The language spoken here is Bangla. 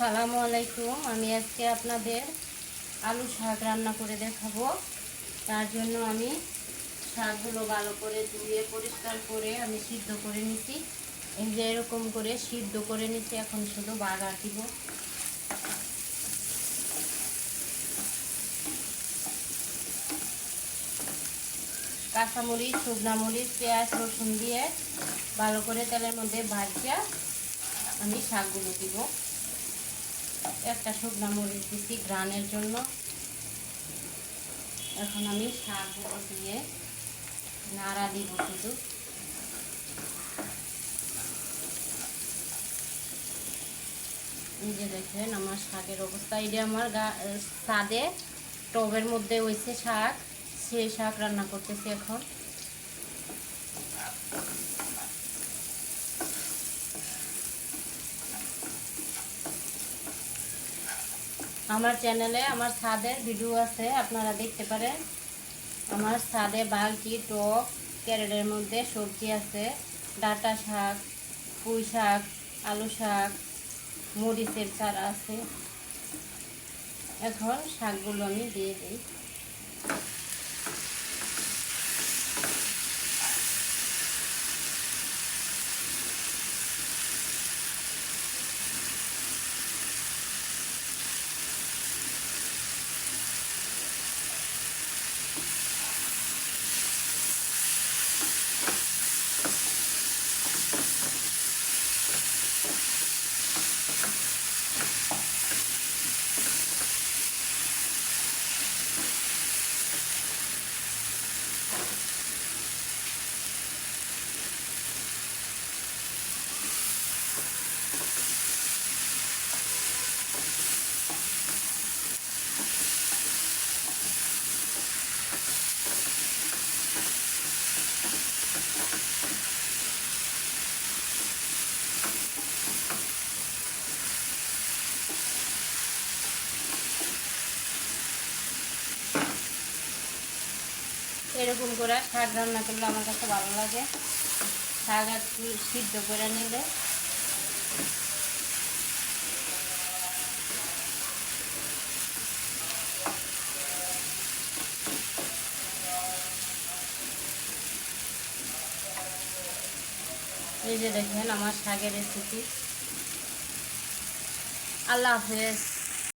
আসসালামু আলাইকুম। আমি আজকে আপনাদের আলু শাক রান্না করে দেখাবো। তার জন্য আমি শাকগুলো ভালো করে ধুয়ে, পরিষ্কার করে আমি সিদ্ধ করে নিছি। এই যে এরকম করে সিদ্ধ করে নিছি, এখন শুধু বাগার দিব। কাঁচামরিচ, শুকনা মরিচ, পেঁয়াজ, রসুন দিয়ে ভালো করে তেলের মধ্যে ভাজিয়া আমি শাকগুলো দিব। একটা শুকনা মরিচ দিচ্ছি গ্রানের জন্য। এখন আমি শাকগুলো দিয়ে নাড়া দিব শুধু। যে দেখেন আমার শাকের অবস্থা। এটা আমার সাদে টবের মধ্যে হয়েছে শাক, সেই শাক রান্না করতেছি এখন। আমার চ্যানেলে আমার ছাদের ভিডিও আছে, আপনারা দেখতে পারেন। আমার ছাদে বালতি, টক, ক্যারেটের মধ্যে সবজি আছে, ডাটা শাক, পুঁই শাক, আলু শাক, মরিচের চারা আছে। এখন শাকগুলো আমি দিয়ে দিই। এরকম করে শাক রান্না করলে আমার কাছে ভালো লাগে। শাক একটু সিদ্ধ করে নিলে। এই যে দেখেন আমার শাকের রেসিপি আল্লাহ হাফেজ।